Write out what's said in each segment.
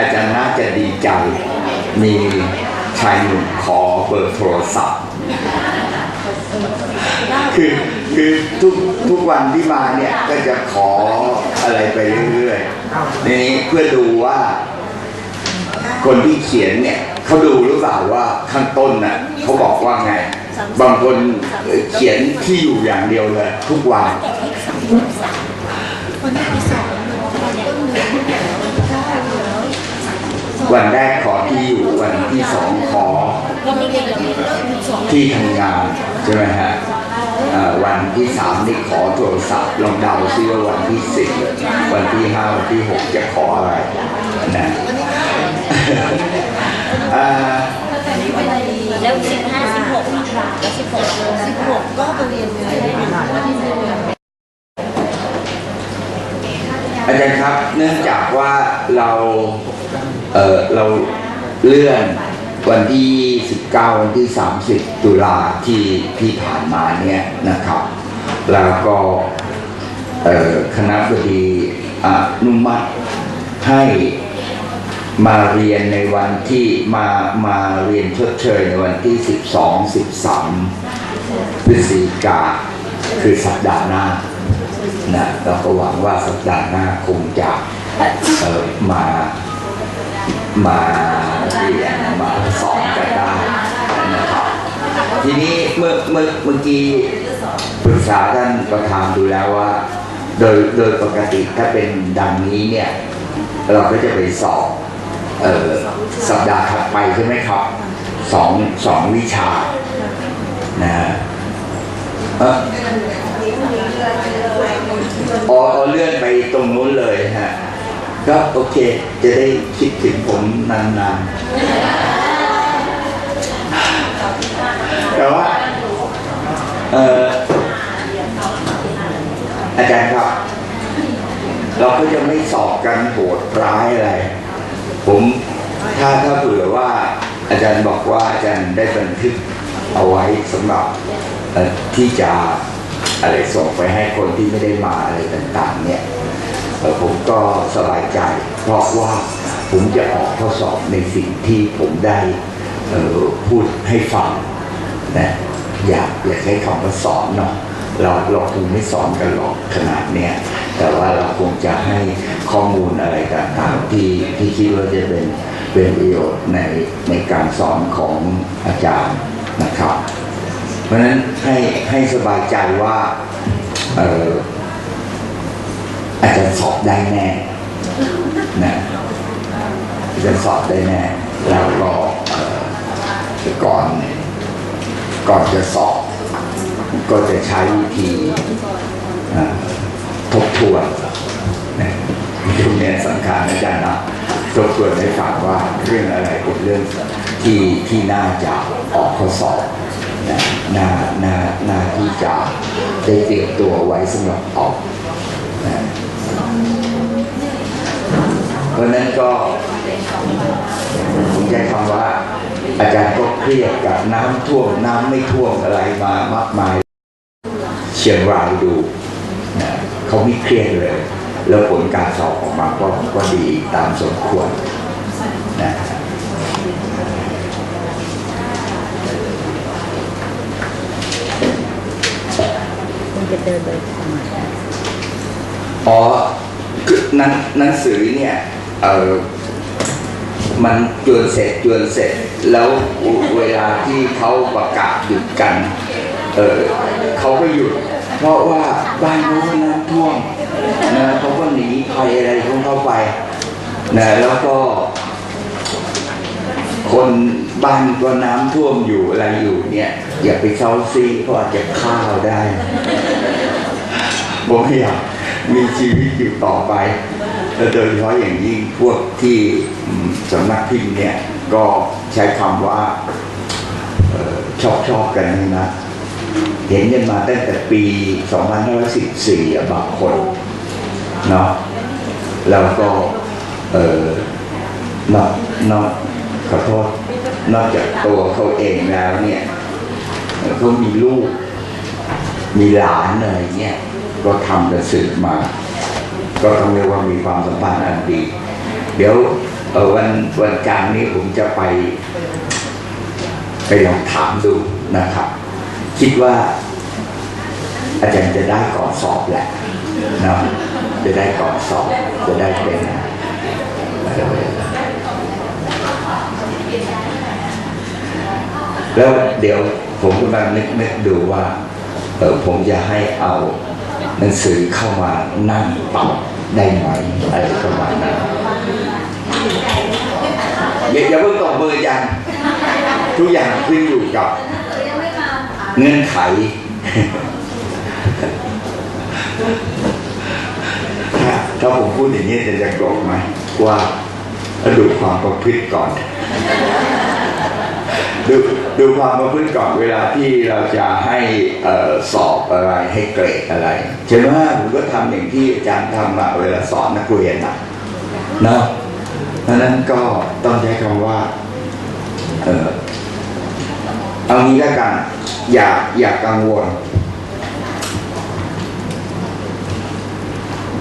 อาจารย์น่าจะดีใจ มีชายหนุ่มขอเบอร์โทรศัพท์ คือคือทุกทุกวันที่มาเนี่ยก็จะขออะไรไปเรื่อยๆนี่เพื่อดูว่า คนที่เขียนเนี่ยเขาดูหรือเปล่าว่าข้างต้นน่ะเขาบอกว่าไง บางคนเขียนที่อยู่อย่างเดียวเลย ทุกวัน วันแรกขอที่อยู่วันที่สองขอที่ทำงานใช่ไหมฮะเอ่อวันที่สามนี่ขอโทรศัพท์ลองเดาซิว่าวันที่สิบวันที่ห้าวันที่หกจะขออะไรนะเอ่อแล้วสิบห้าสิบหกแล้วสิบหกสิบหกก็ไปเรียนเลยอาจารย์ครับเนื่องจากว่าเรา เออเราเลื่อนวันที่ 19 วันที่ 30 ตุลาที่ที่ผ่านมาเนี่ยนะครับ แล้วก็คณะบดีอนุมัติให้มาเรียนในวันที่มามาเรียนชดเชยในวันที่ 12 13พฤศจิกาคือสัปดาห์หน้านะเราก็หวังว่าสัปดาห์หน้าคงจะมา มาเรียนมาสอนกันได้นะครับ ทีนี้เมื่อเมื่อเมื่อกี้ปรึกษาท่านประธานดูแล้วว่า โดยโดยปกติถ้าเป็นดังนี้เนี่ย เราก็จะไปสอบเออสัปดาห์ถัดไปใช่ไหมครับสองสองวิชานะฮะเอ่ออ๋อเลื่อนไปตรงนู้นเลยฮะ ก็โอเค จะได้คิดถึงผมนานๆ แต่ว่าเอออาจารย์ครับ เราก็จะไม่สอบกันโหดร้ายอะไร ผมถ้าถ้าเผื่อว่าอาจารย์บอกว่าอาจารย์ได้บันทึกเอาไว้สำหรับที่จะอะไรส่งไปให้คนที่ไม่ได้มาอะไรต่าง ๆ เนี่ย ผมก็สบายใจ เพราะว่าผมจะออกข้อสอบในสิ่งที่ผมได้พูดให้ฟังนะอยากอยากใช้คำว่าสอนเนาะเราเราคงไม่สอนกันหรอกขนาดเนี้ยแต่ว่าเราคงจะให้ข้อมูลอะไรต่างๆที่ที่คิดว่าจะเป็นเป็นประโยชน์ในในการสอนของอาจารย์นะครับ เพราะฉะนั้นให้ให้สบายใจว่าเออ อาจจะสอบได้แน่นะอาจะสอบได้แน่แล้วก็ก่อนก่อนจะสอบ ก็จะใช้วิธีทบทวนนะตรงนี้สำคัญนะอาจารย์นะทบทวนให้ฟังว่าเรื่องอะไรเป็นเรื่องที่ที่น่าจะออกข้อสอบนะน่าน่าน่าที่จะได้เตรียมตัวไว้สำหรับออกนะ ราะฉะนั้นก็ผมใช้คำว่า อาจารย์ก็เครียดกับน้ำท่วมน้ำไม่ท่วมอะไรมามากมาย เชียงรายดูนะเขาไม่เครียดเลย แล้วผลการสอบออกมาก็ก็ดีตามสมควรนะมันจะเดินโดยธรรมชาติอ๋อคือหนังหนังสือเนี่ย เออมันจวนเสร็จจวนเสร็จ แล้วเวลาที่เขาประกาศหยุดกันเออเขาก็หยุด เพราะว่าบ้านเขาก็น้ำท่วมนะเขาก็หนีภัยอะไรของเขาไปนะแล้วก็ คนบ้านก็น้ำท่วมอยู่อะไรอยู่เนี่ย อย่าไปเซาซีเพราะอาจจะฆ่าเราได้ผมอยากมีชีวิตอยู่ต่อไป โดยเฉพาะอย่างยิ่งพวกที่สำนักพิมพ์เนี่ย ก็ใช้คำว่าออชอบชอบกันนะเห็นกันมาตั้งแต่ปี 2514 บางคนเนาะแล้วก็เออนอกนอกขอโทษนอกจากตัวเขาเองแล้วเนี่ยเขามีลูก มีหลานอะไรเงี้ยก็ทำกระสือมา ก็ต้องเรียกว่ามีความสัมพันธ์อันดี เดี๋ยววันวันจันทร์นี้ผมจะไปไปลองถามดูนะครับ คิดว่า อาจารย์จะได้ก่อนสอบแหละนะจะได้ก่อนสอบ จะได้เป็นแล้วเดี๋ยวผมกำลังนึกนึกดูว่า เออผมจะให้เอา หนังสือเข้ามานั่งตอบได้ไหมอะไรประมาณนั้นอย่าอย่าเพิ่งตบมือจังทุกอย่างขึ้นอยู่กับเงื่อนไขถ้าถ้าผมพูดอย่างนี้จะจะโกรธไหมว่าดูความประพฤติก่อนดู ดูความประพฤติก่อนเวลาที่เราจะให้เอ่อสอบอะไรให้เกรดอะไรใช่ไหมผมก็ทำอย่างที่อาจารย์ทำมาเวลาสอนนักเรียนนะเนาะเพราะฉะนั้นก็ต้องใช้คำว่าเออเอางี้แล้วกัน อย่าอย่ากังวล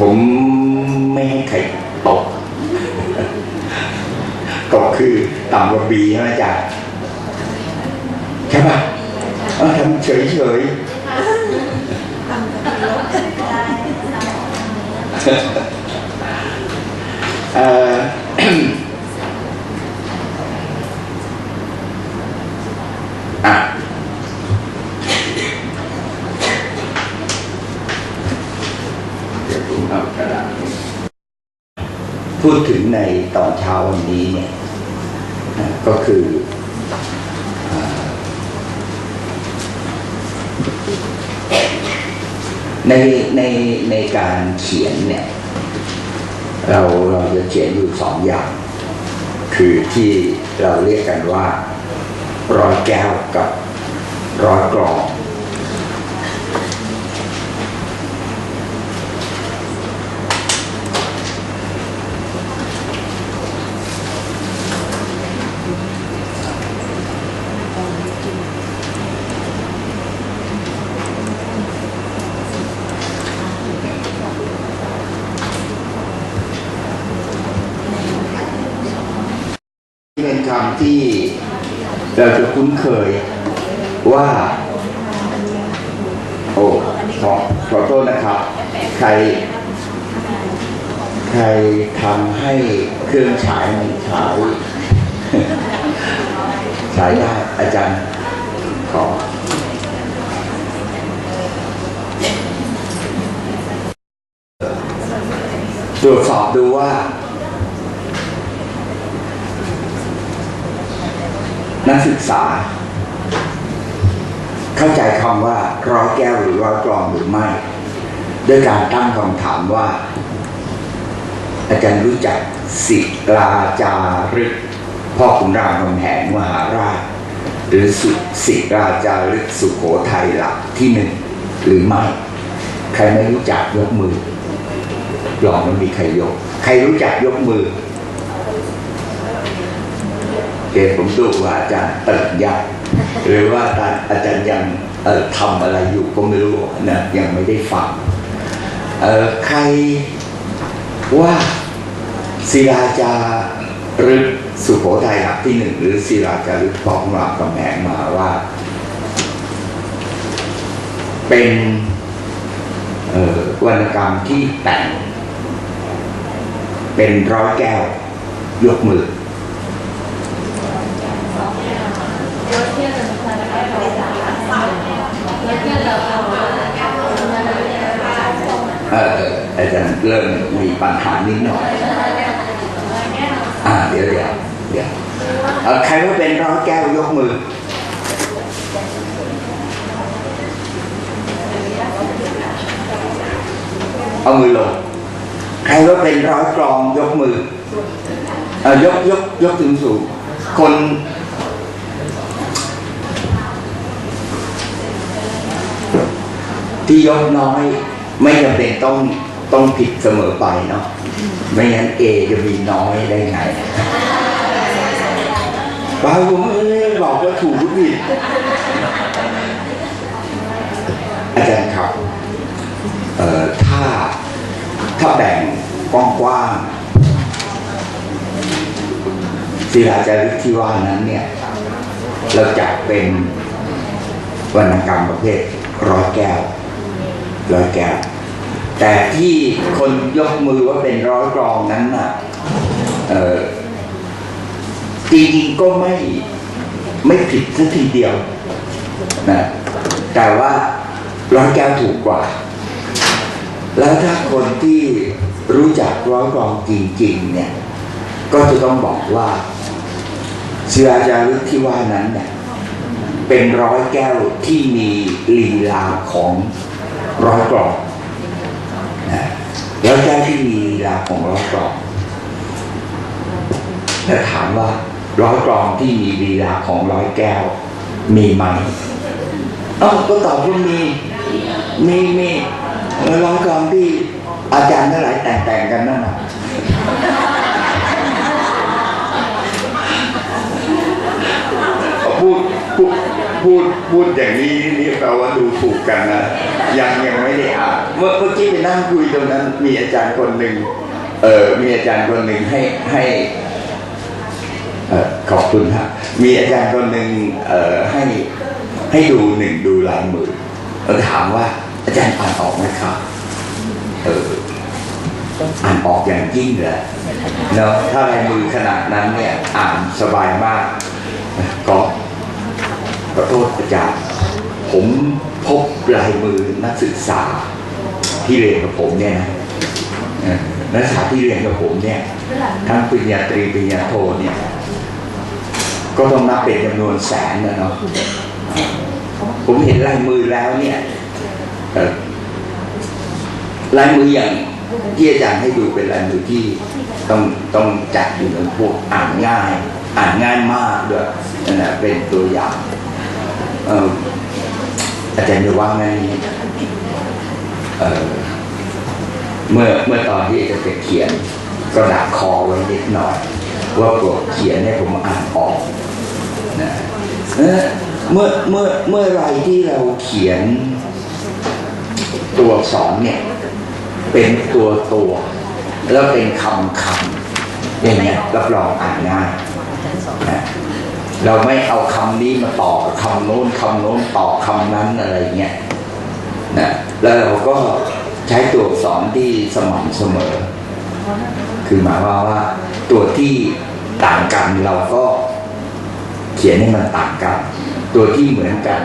ผมไม่ให้ใครตกตกคือต่ำกว่าบีใช่ไหมจ๊ะ ใช่ป่ะเออทำเฉยเฉยเอ่ออะพูดถึงในตอนเช้าวันนี้เนี่ยก็คือ ในในในการเขียนเนี่ย เราเราจะเขียนอยู่สองอย่าง คือที่เราเรียกกันว่า ร้อยแก้วกับร้อยกรอง เป็นคำ ที่เราจะคุ้นเคยว่า โอ้ขอขอโทษนะครับ ใคร ใครทำให้เครื่องฉายมันฉายฉายได้อาจารย์ขอตรวจสอบดูว่า นักศึกษา เข้าใจคำว่าร้อยแก้วหรือร้อยกรองหรือไม่ด้วยการตั้งคำถามว่า อาจารย์รู้จักศิลาจารึกพ่อขุนรามคำแหงมหาราช หรือสุศิราจารึกสุโขทัยหลักที่หนึ่งหรือไม่ ใครไม่รู้จักยกมือลองมันมีใครยก ใครรู้จักยกมือ เห็นผมดูว่าอาจารย์เติดยักหรือว่าอาจารย์ยังทำอะไรอยู่ก็ไม่รู้นะยังไม่ได้ฟังใครว่าศิลาจารึกสุโขทัยหลักที่หนึ่งหรือศิลาจารึกของรามคำแหงมาว่า เป็นวรรณกรรมที่แต่ง เป็นร้อยแก้วยกมือออา จารย์เริ่มมีปัญหานิดหน่อย อ่า เดี๋ยวเดี๋ยวเดี๋ยวใครว่าเป็นร้อยแก้วยกมือ เอามือลง ใครว่าเป็นร้อยกรองยกมือเออยกยกยกถึงสูง คนที่ยกน้อยไม่จำเป็นต้อง ต้องผิดเสมอไปเนาะไม่งั้นเอจะมีน้อยได้ไงบางผมเอ้บอกว่าถูกหรือผิดอาจารย์ครับเอ่อถ้าถ้าแบ่งกว้างๆศิลาจารึกที่ว่านั้นเนี่ย เราจัดเป็นวรรณกรรมประเภทร้อยแก้วร้อยแก้ว แต่ที่คนยกมือว่าเป็นร้อยกรองนั้นน่ะจริงๆก็ไม่ไม่ผิดสักทีเดียวนะแต่ว่าร้อยแก้วถูกกว่า แล้วถ้าคนที่รู้จักร้อยกรองจริง ๆ เนี่ย ก็จะต้องบอกว่าเสือจารึกที่ว่านั้นเนี่ยเป็นร้อยแก้วที่มีลีลาของร้อยกรอง แล้วแก้ที่มีลีลาของร้อยกรองถ้าถามว่าร้อยกรองที่มีลีลาของร้อยแก้ว มีไหมเอ้าก็ตอบว่ามีมีมีร้อยกรองที่อาจารย์ทั้งหลายแต่งๆกันนั่นแหละ พูดพูด พูดพูดอย่างนี้นี่แปลว่าดูถูกกันนะยังยังไม่ได้อ่านเมื่อเมื่อกี้ไปนั่งคุยตรงนั้น มีอาจารย์คนหนึ่งเออมีอาจารย์คนหนึ่งให้ให้เออขอบคุณครับมีอาจารย์คนหนึ่งเออให้ให้ดูหนึ่งดูลายมือเราถามว่า อาจารย์อ่านออกไหมครับเอออ่านออกอย่างยิ่งเลยเนาะถ้าลายมือขนาดนั้นเนี่ยอ่านสบายมากก็ อโทษอาจารย์ ผมพบลายมือนักศึกษาที่เรียนกับผมเนี่ยนะนักศึกษาที่เรียนกับผมเนี่ยทั้งปริญญาตรีปริญญาโทเนี่ย ก็ต้องนับเป็นจำนวนแสนนะเนาะผมเห็นลายมือแล้วเนี่ยลายมืออย่างที่อาจารย์ให้ดูเป็นลายมือที่ต้องต้องจัดอยู่ในพวกอ่านง่าย อ่านง่ายมากด้วยนั่นแหละเป็นตัวอย่าง อาจารย์จะว่าไงเมื่อเมื่อตอนที่อาจารย์จะเขียนก็ดักคอไว้นิดหน่อย ว่าโปรดเขียนให้ผมอ่านออกนะเมื่อเมื่อเมื่อไรที่เราเขียนตัวสอักษรเนี่ย เป็นตัวตัว แล้วเป็นคำคำอย่างเงี้ยรับรองอ่านง่าย เราไม่เอาคำนี้มาต่อคำโน้นคำโน้นต่อคำนั้นอะไรเงี้ยนะแล้วเราก็ใช้ตัวสอนที่สม่ำเสมอ คือหมายว่ามว่า ตัวที่ต่างกันเราก็เขียนให้มันต่างกัน ตัวที่เหมือนกัน